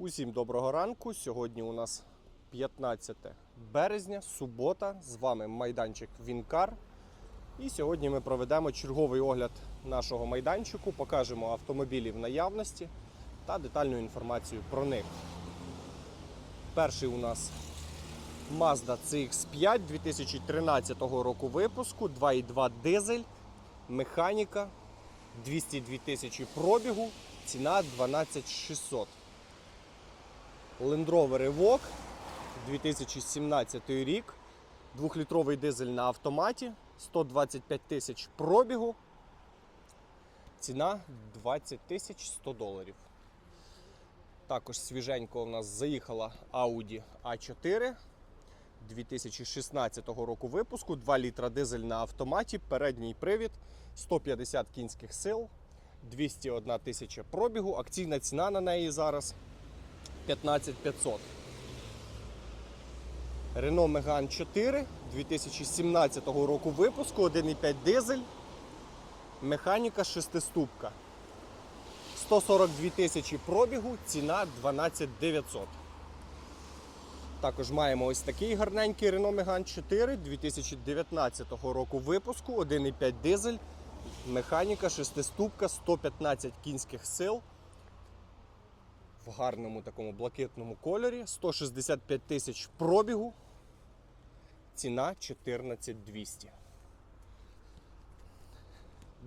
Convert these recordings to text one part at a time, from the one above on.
Усім доброго ранку. Сьогодні у нас 15 березня, субота. З вами майданчик Вінкар. І сьогодні ми проведемо черговий огляд нашого майданчику, покажемо автомобілі в наявності та детальну інформацію про них. Перший у нас Mazda CX5 2013 року випуску, 2.2 дизель, механіка, 202 тисячі пробігу, ціна 12600. Land Rover Evoque 2017 рік. Двохлітровий дизель на автоматі, 125 тисяч пробігу. Ціна 20 тисяч 100 доларів. Також свіженько у нас заїхала Audi A4 2016 року випуску. 2 літра дизель на автоматі, передній привід, 150 кінських сил, 201 тисяча пробігу. Акційна ціна на неї зараз 15500. Renault Megane 4 2017 року випуску, 1,5 дизель, механіка шестиступка. 142 тисячі пробігу, ціна 12900. Також маємо ось такий гарненький Renault Megane 4 2019 року випуску, 1,5 дизель, механіка шестиступка, 115 кінських сил в гарному такому блакитному кольорі, 165 тисяч пробігу, ціна 14200.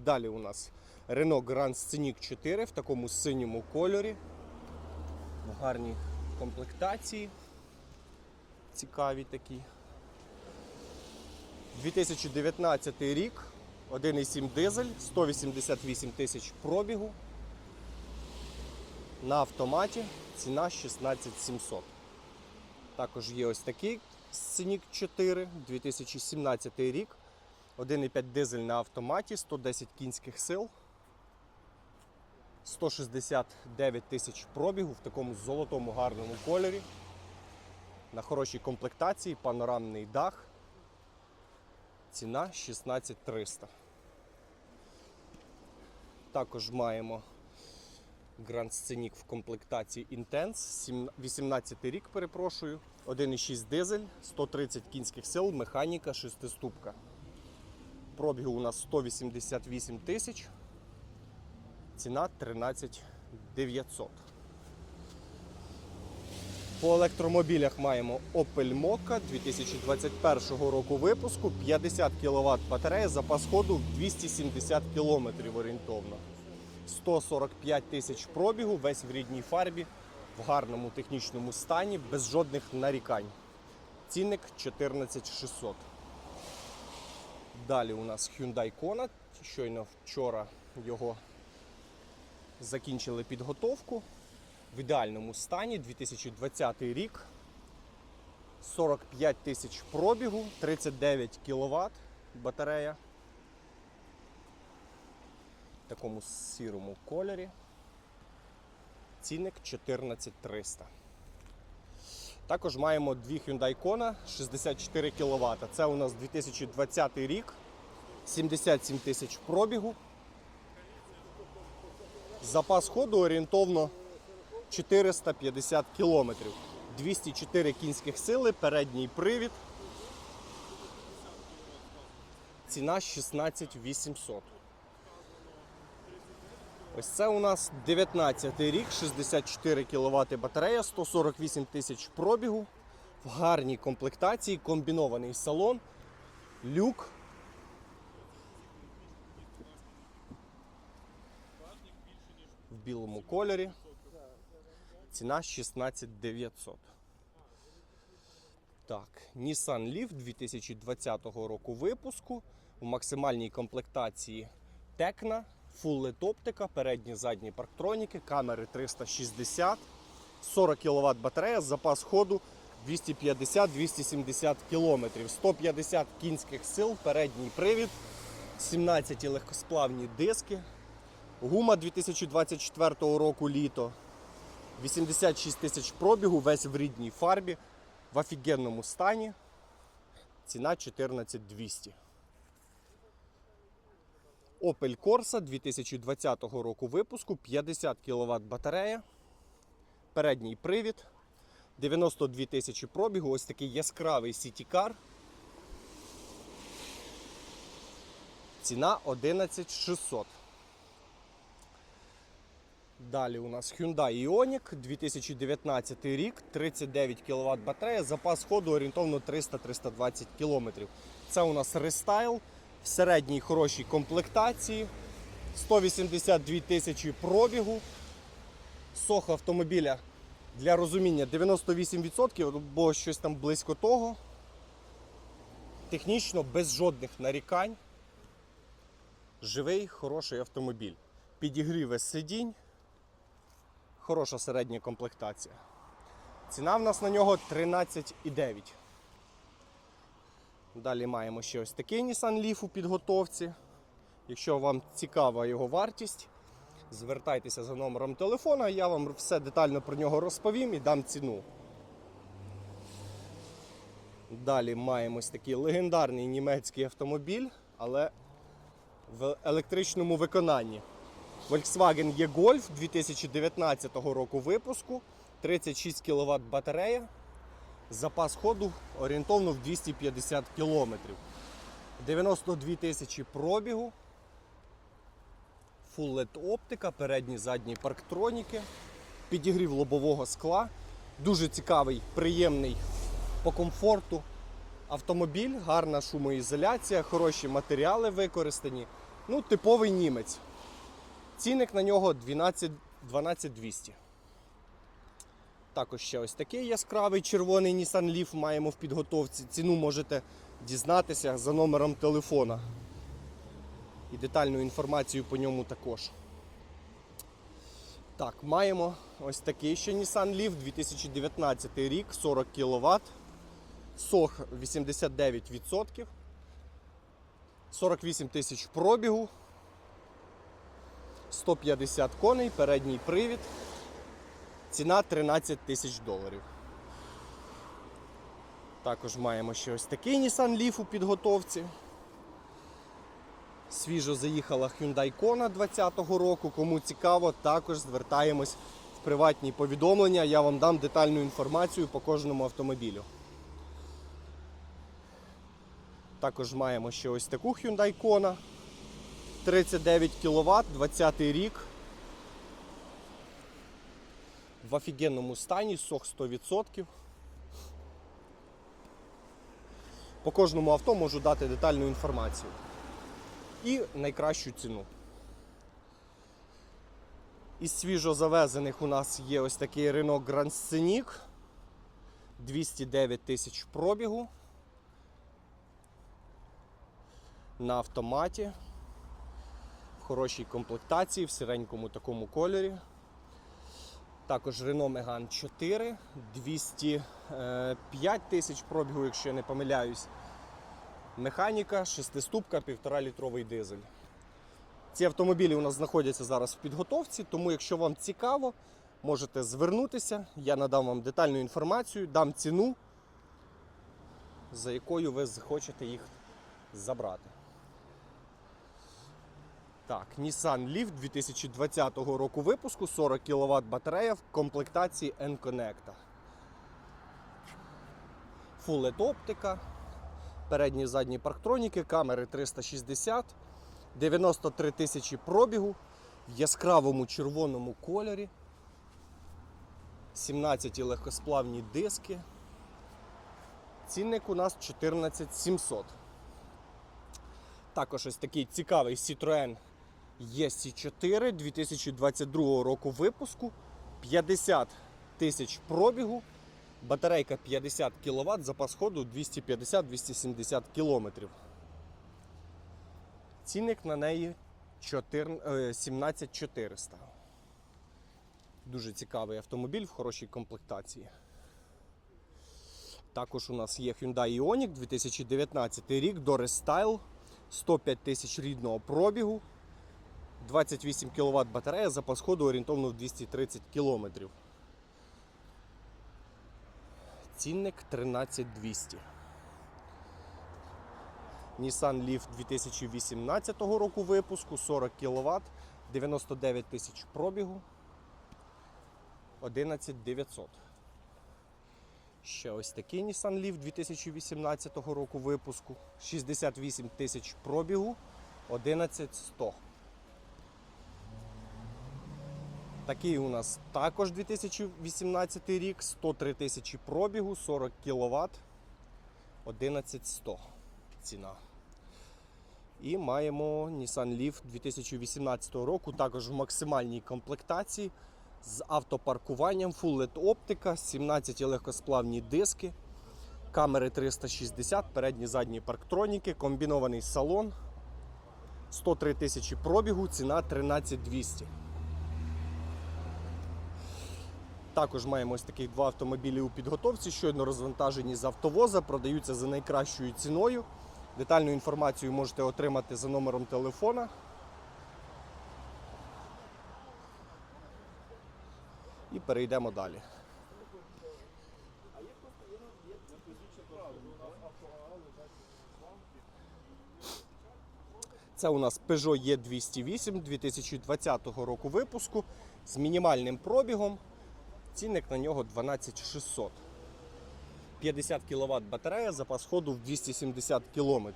Далі у нас Renault Grand Scenic 4 в такому синьому кольорі, в гарній комплектації. Цікаві такі. 2019 рік, 1,7 дизель, 188 тисяч пробігу. На автоматі ціна 16700. Також є ось такий Scenic 4 2017 рік. 1,5 дизель на автоматі, 110 кінських сил. 169 тисяч пробігу в такому золотому гарному кольорі. На хорошій комплектації, панорамний дах. Ціна 16300. Також маємо Grand Scenic в комплектації Intense, 18 рік, перепрошую, 1,6 дизель, 130 кінських сил, механіка, шестиступка. Пробігу у нас 188 тисяч, ціна 13 900. По електромобілях маємо Opel Mokka 2021 року випуску, 50 кВт батарея, запас ходу 270 км орієнтовно. 145 тисяч пробігу, весь в рідній фарбі, в гарному технічному стані, без жодних нарікань. Цінник 14600. Далі у нас Hyundai Kona. Щойно вчора його закінчили підготовку. В ідеальному стані 2020 рік. 45 тисяч пробігу, 39 кВт батарея такому сірому кольорі. Цінник 14300. Також маємо дві Hyundai Kona 64 кВт. Це у нас 2020 рік, 77 тисяч пробігу. Запас ходу орієнтовно 450 км. 204 кінських сили, передній привід. Ціна 16 800. Ось це у нас 19 рік, 64 кВт батарея, 148 тисяч пробігу. В гарній комплектації, комбінований салон, люк. В білому кольорі. Ціна 16 900. Так, Nissan Leaf 2020 року випуску в максимальній комплектації Tecna, LED оптика, передні задні парктроніки, камери 360, 40 кВт батарея, запас ходу 250-270 км, 150 кінських сил, передній привід, 17 легкосплавні диски, гума 2024 року літо. 86 тисяч пробігу, весь в рідній фарбі, в офігенному стані. Ціна 14200. Opel Corsa 2020 року випуску, 50 кВт батарея. передній привід, 92 тисячі пробігу, ось такий яскравий City-Car. Ціна 11600. Далі у нас Hyundai Ioniq 2019 рік, 39 кВт батарея, запас ходу орієнтовно 300-320 км. Це у нас рестайл в середній хорошій комплектації, 182 тисячі пробігу. Сох автомобіля для розуміння 98%, бо щось там близько того. Технічно без жодних нарікань. Живий, хороший автомобіль. Підігріве сидінь, хороша середня комплектація. Ціна в нас на нього 13,9. Далі маємо ще ось такий Nissan Leaf у підготовці. Якщо вам цікава його вартість, звертайтеся за номером телефона, я вам все детально про нього розповім і дам ціну. Далі маємо ось такий легендарний німецький автомобіль, але в електричному виконанні. Volkswagen E-Golf 2019 року випуску, 36 кВт батарея, запас ходу орієнтовно в 250 км. 92 тисячі пробігу, Full LED оптика, передні задні парктроніки, підігрів лобового скла. Дуже цікавий, приємний по комфорту автомобіль, гарна шумоізоляція, хороші матеріали використані. Ну, типовий німець. Цінник на нього 12 12200. Також ще ось такий яскравий червоний Nissan Leaf маємо в підготовці. Ціну можете дізнатися за номером телефона. І детальну інформацію по ньому також. Так, маємо ось такий ще Nissan Leaf 2019 рік, 40 кВт. Сох 89%. 48 тисяч пробігу. 150 коней, передній привід. Ціна 13 тисяч доларів. Також маємо ще ось такий Nissan Leaf у підготовці. Свіжо заїхала Hyundai Kona 2020 року. Кому цікаво, також звертаємось в приватні повідомлення. Я вам дам детальну інформацію по кожному автомобілю. Також маємо ще ось таку Hyundai Kona. 39 кВт, 20 рік. В офігенному стані, сох 100%. По кожному авто можу дати детальну інформацію. І найкращу ціну. Із свіжо завезених у нас є ось такий Renault Grand Scenic. 209 тисяч пробігу. На автоматі. В хорошій комплектації, в сиренькому такому кольорі. Також Renault Megane 4, 205 тисяч пробігу, якщо я не помиляюсь. Механіка, шестиступка, 1,5 літровий дизель. Ці автомобілі у нас знаходяться зараз в підготовці, тому якщо вам цікаво, можете звернутися, я надам вам детальну інформацію, дам ціну, за якою ви захочете їх забрати. Так, Nissan Leaf 2020 року випуску 40 кВт батарея в комплектації N-Connect. LED оптика, передні і задні парктроніки, камери 360, 93 тисячі пробігу в яскравому червоному кольорі, 17 легкосплавні диски. Цінник у нас 14700. Також ось такий цікавий Citroën EC4 2022 року випуску. 50 тисяч пробігу, батарейка 50 кВт, запас ходу 250-270 км. Цінник на неї 17400. Дуже цікавий автомобіль в хорошій комплектації. Також у нас є Hyundai Ioniq 2019 рік, Doris 105 тисяч рідного пробігу, 28 кВт батарея, запас ходу орієнтовно в 230 км. Цінник 13200. Nissan Leaf 2018 року випуску, 40 кВт, 99 тисяч пробігу. 11 900. Ще ось такий Nissan Leaf 2018 року випуску. 68 тисяч пробігу, 11 100. Такий у нас також 2018 рік, 103 тисячі пробігу, 40 кВт, 11 100 ціна. І маємо Nissan Leaf 2018 року, також в максимальній комплектації з автопаркуванням, Full LED оптика, 17 легкосплавні диски, камери 360, передні задні парктроніки, комбінований салон, 103 тисячі пробігу, ціна 13 Також маємо ось таких два автомобілі у підготовці, щойно розвантажені з автовоза, продаються за найкращою ціною. Детальну інформацію можете отримати за номером телефона. І перейдемо далі. Це у нас Peugeot E208 2020 року випуску з мінімальним пробігом. Цінник на нього 12600. 50 кВт батарея, запас ходу в 270 км.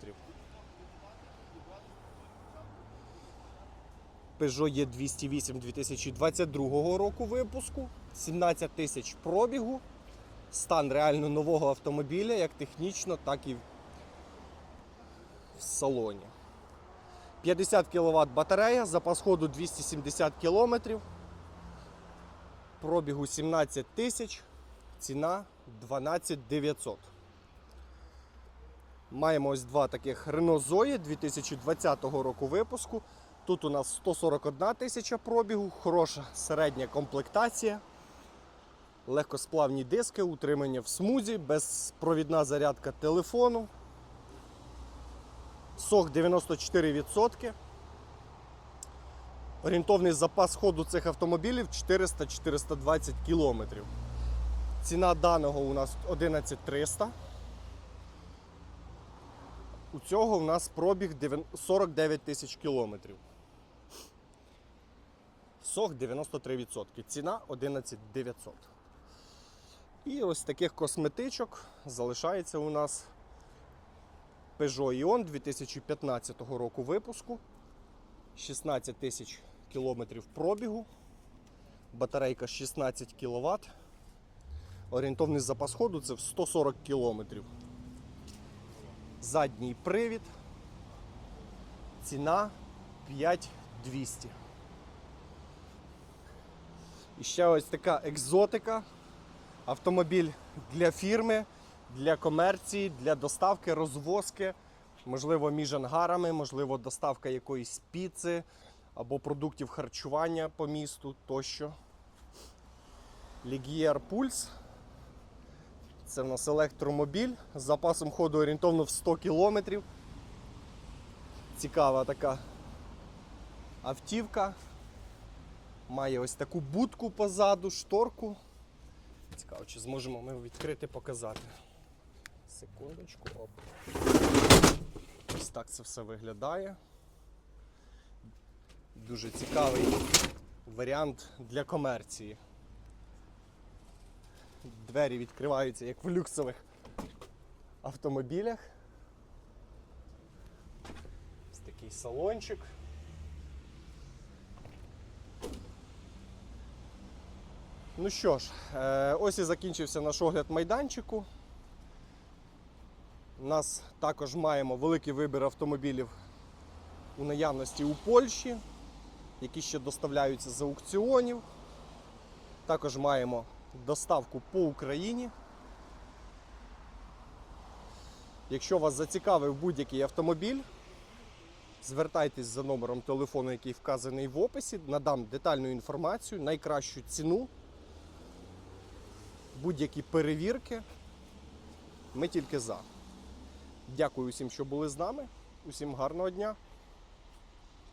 Peugeot E208 2022 року випуску, 17 тисяч пробігу, стан реально нового автомобіля, як технічно, так і в салоні. 50 кВт батарея, запас ходу 270 км, пробігу 17 тисяч, ціна 12 900. Маємо ось два таких Renault Zoe 2020 року випуску. Тут у нас 141 тисяча пробігу, хороша середня комплектація, легкосплавні диски, утримання в смузі, безпровідна зарядка телефону. Сох 94%. Орієнтовний запас ходу цих автомобілів 400-420 км. Ціна даного у нас 11300. У цього у нас пробіг 49 тисяч кілометрів. Сох 93%. Ціна 11900. І ось таких косметичок залишається у нас Peugeot Ion 2015 року випуску. 16 тисяч кілометрів пробігу. Батарейка 16 кВт. Орієнтовний запас ходу це в 140 кілометрів. Задній привід. Ціна 5200. І ще ось така екзотика. Автомобіль для фірми, для комерції, для доставки, розвозки. Можливо, між ангарами, можливо, доставка якоїсь піци або продуктів харчування по місту тощо. Ligier Pulse. Це в нас електромобіль з запасом ходу орієнтовно в 100 км. Цікава така автівка. Має ось таку будку позаду, шторку. Цікаво, чи зможемо ми відкрити показати. Секундочку. Оп. Ось так це все виглядає. Дуже цікавий варіант для комерції. Двері відкриваються як в люксових автомобілях. Ось такий салончик. Ну що ж, е, ось і закінчився наш огляд майданчику. У нас також маємо великий вибір автомобілів у наявності у Польщі, які ще доставляються з аукціонів. Також маємо доставку по Україні. Якщо вас зацікавив будь-який автомобіль, звертайтесь за номером телефону, який вказаний в описі, надам детальну інформацію, найкращу ціну, будь-які перевірки. Ми тільки за. Дякую усім, що були з нами. Усім гарного дня.